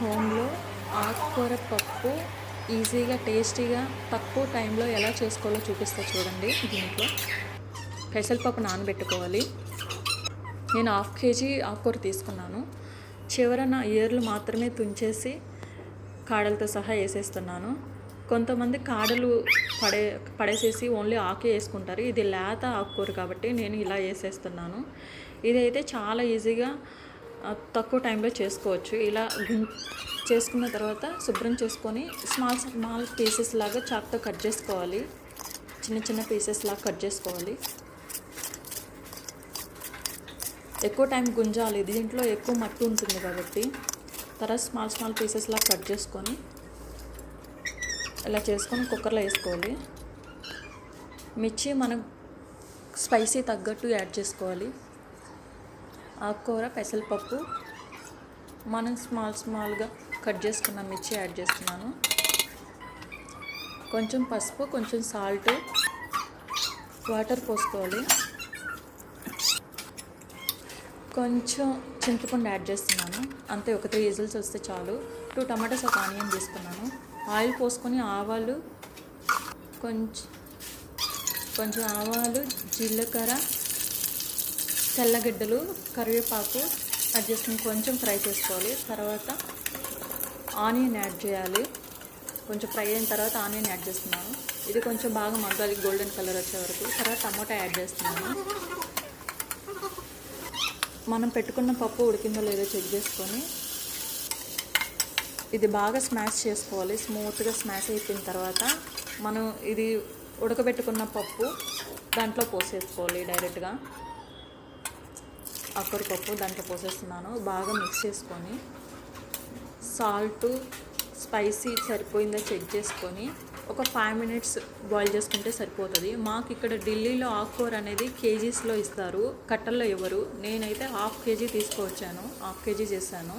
హోమ్లో ఆకుకూర పప్పు ఈజీగా టేస్టీగా తక్కువ టైంలో ఎలా చేసుకోవాలో చూపిస్తా చూడండి దీంట్లో. పెసరపప్పు నానబెట్టుకోవాలి. నేను హాఫ్ కేజీ ఆకుకూర తీసుకున్నాను. చివరన ఏర్లు మాత్రమే తుంచేసి కాడలతో సహా వేసేస్తున్నాను. కొంతమంది కాడలు పడే పడేసేసి ఓన్లీ ఆకే వేసుకుంటారు. ఇది లేత ఆకుకూర కాబట్టి నేను ఇలా వేసేస్తున్నాను. ఇదైతే చాలా ఈజీగా తక్కువ టైంలో చేసుకోవచ్చు. ఇలా గుం- చేసుకున్న తర్వాత శుభ్రం చేసుకొని స్మాల్ స్మాల్ పీసెస్ లాగా చాక్తో కట్ చేసుకోవాలి. చిన్న చిన్న పీసెస్ లాగా కట్ చేసుకోవాలి. ఎక్కువ టైం గుంజాలి. దీంట్లో ఎక్కువ మట్టి ఉంటుంది కాబట్టి తర్వాత స్మాల్ స్మాల్ పీసెస్ లాగా కట్ చేసుకొని ఇలా చేసుకొని కుక్కర్లో వేసుకోవాలి. మిర్చి మనం స్పైసీ తగ్గట్టు యాడ్ చేసుకోవాలి. ఆకుకూర పెసరపప్పు మనం స్మాల్ స్మాల్గా కట్ చేసుకున్న మిర్చి యాడ్ చేస్తున్నాను. కొంచెం పసుపు కొంచెం సాల్ట్ వాటర్ పోసుకోవాలి. కొంచెం చింతపండు యాడ్ చేస్తున్నాను. అంతే ఒక త్రీ విజిల్స్ వస్తే చాలు. టూ టమాటాస్ ఒక ఆనియన్ తీసుకున్నాను. ఆయిల్ పోసుకొని ఆవాలు కొంచెం కొంచెం ఆవాలు జీలకర్ర తెల్లగడ్డలు కరివేపాకు యాడ్ చేసుకుని కొంచెం ఫ్రై చేసుకోవాలి. తర్వాత ఆనియన్ యాడ్ చేయాలి. కొంచెం ఫ్రై అయిన తర్వాత ఆనియన్ యాడ్ చేస్తున్నాను. ఇది కొంచెం బాగా మగ్గాలి గోల్డెన్ కలర్ వచ్చే వరకు. తర్వాత టమాటా యాడ్ చేస్తున్నాను. మనం పెట్టుకున్న పప్పు ఉడికిందో లేదో చెక్ చేసుకొని ఇది బాగా స్మాష్ చేసుకోవాలి. స్మూత్గా స్మాష్ అయిపోయిన తర్వాత మనం ఇది ఉడకబెట్టుకున్న పప్పు దాంట్లో పోసేసుకోవాలి డైరెక్ట్గా. అక్కడ పప్పు దాంట్లో పోసేస్తున్నాను. బాగా మిక్స్ చేసుకొని సాల్ట్ స్పైసీ సరిపోయిందా చెక్ చేసుకొని ఒక ఫైవ్ మినిట్స్ బాయిల్ చేసుకుంటే సరిపోతుంది. మాకు ఇక్కడ ఢిల్లీలో ఆకుకూర అనేది కేజీస్లో ఇస్తారు. కట్టల్లో ఇవ్వరు. నేనైతే హాఫ్ కేజీ తీసుకువచ్చాను హాఫ్ కేజీ చేశాను.